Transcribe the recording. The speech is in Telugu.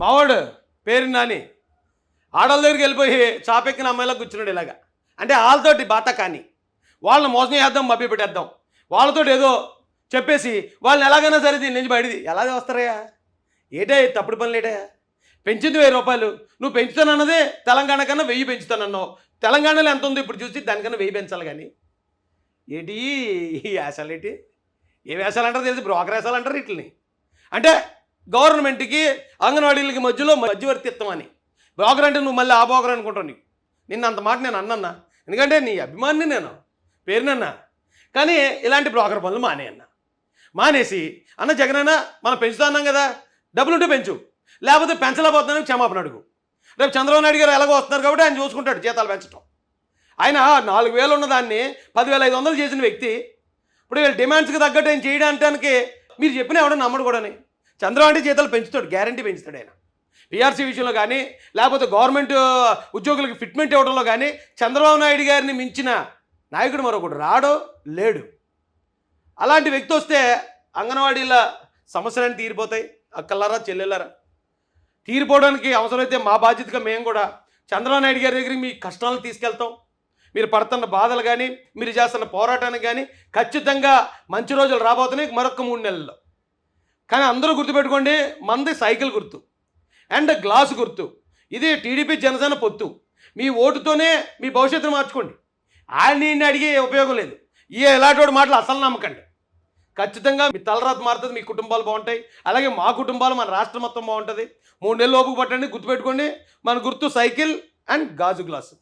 మావాడు పేరు నాని. ఆడవాళ్ళ దగ్గరికి వెళ్ళిపోయి చాపెక్కిన అమ్మాయిలా కూర్చున్నాడు ఇలాగా. అంటే వాళ్ళతోటి బాట కానీ వాళ్ళని మోసం చేద్దాం మభ్య పెట్టేద్దాం. వాళ్ళతో ఏదో చెప్పేసి వాళ్ళని ఎలాగైనా సరే దీని నుంచి బయటది. ఎలా వస్తారయ్యా? ఏటే తప్పుడు పనులు ఏటా? పెంచింది వెయ్యి రూపాయలు. నువ్వు పెంచుతానన్నదే తెలంగాణ కన్నా వెయ్యి పెంచుతానన్నావు. తెలంగాణలో ఎంత ఉంది ఇప్పుడు చూసి దానికన్నా వెయ్యి పెంచాలి కానీ. ఏంటి ఈ వేషాలు ఏంటి? ఏ వేషాలు అంటారు తెలిసి బ్రోకర్ వేషాలు అంటారు వీటిని అంటే గవర్నమెంట్కి అంగన్వాడీలకి మధ్యలో మధ్యవర్తిత్వం అని. బ్రోకర్ అంటే నువ్వు మళ్ళీ ఆ బ్రోకర్ అనుకుంటావు నీకు. నిన్న అంత మాట నేను అన్నన్నా. ఎందుకంటే నీ అభిమాని నేను. పేరునన్నా కానీ ఇలాంటి బ్రోకర్ పనులు మానే అన్న. మానేసి అన్న జగనన్న మనం పెంచుతా అన్నాం కదా డబ్బులు ఉంటే పెంచు. లేకపోతే పెంచలేకపోతున్నాను క్షమాపణ అడుగు. రేపు చంద్రబాబు నాయుడు గారు ఎలాగో వస్తున్నారు కాబట్టి ఆయన చూసుకుంటాడు జీతాలు పెంచడం ఆయన నాలుగు వేలు ఉన్న దాన్ని పదివేల ఐదు వందలు చేసిన వ్యక్తి ఇప్పుడు వీళ్ళ డిమాండ్స్కి తగ్గట్టు ఆయన చేయడానికి మీరు చెప్పిన ఎవడో నమ్మడు కూడాని. చంద్రబాబు జీతాలు పెంచుతాడు గ్యారంటీ పెంచుతాడు ఆయన. పిఆర్సీ విషయంలో కానీ లేకపోతే గవర్నమెంట్ ఉద్యోగులకు ఫిట్మెంట్ ఇవ్వడంలో కానీ చంద్రబాబు నాయుడు గారిని మించిన నాయకుడు మరొకడు రాడో లేడు. అలాంటి వ్యక్తి వస్తే అంగన్వాడీల సమస్యలన్నీ తీరిపోతాయి అక్కలారా చెల్లెలారా తీరిపోవడానికి అవసరమైతే మా బాధ్యతగా మేము కూడా చంద్రబాబు నాయుడు గారి దగ్గరికి మీ కష్టాలను తీసుకెళ్తాం. మీరు పడుతున్న బాధలు కానీ మీరు చేస్తున్న పోరాటానికి కానీ ఖచ్చితంగా మంచి రోజులు రాబోతున్నాయి మరొక మూడు నెలల్లో. కానీ అందరూ గుర్తుపెట్టుకోండి మంది సైకిల్ గుర్తు అండ్ గ్లాస్ గుర్తు. ఇది టీడీపీ జనసేన పొత్తు. మీ ఓటుతోనే మీ భవిష్యత్తును మార్చుకోండి. ఆయన అడిగే ఉపయోగం లేదు. ఈ ఎలాంటి మాటలు అసలు నమ్మకండి. ఖచ్చితంగా మీ తలరాత మారుతుంది మీ కుటుంబాలు బాగుంటాయి. అలాగే మా కుటుంబాలు మన రాష్ట్రం మొత్తం బాగుంటుంది. మూడు నెలలు లోపు పట్టండి గుర్తుపెట్టుకోండి. మన గుర్తు సైకిల్ అండ్ గాజు గ్లాసు.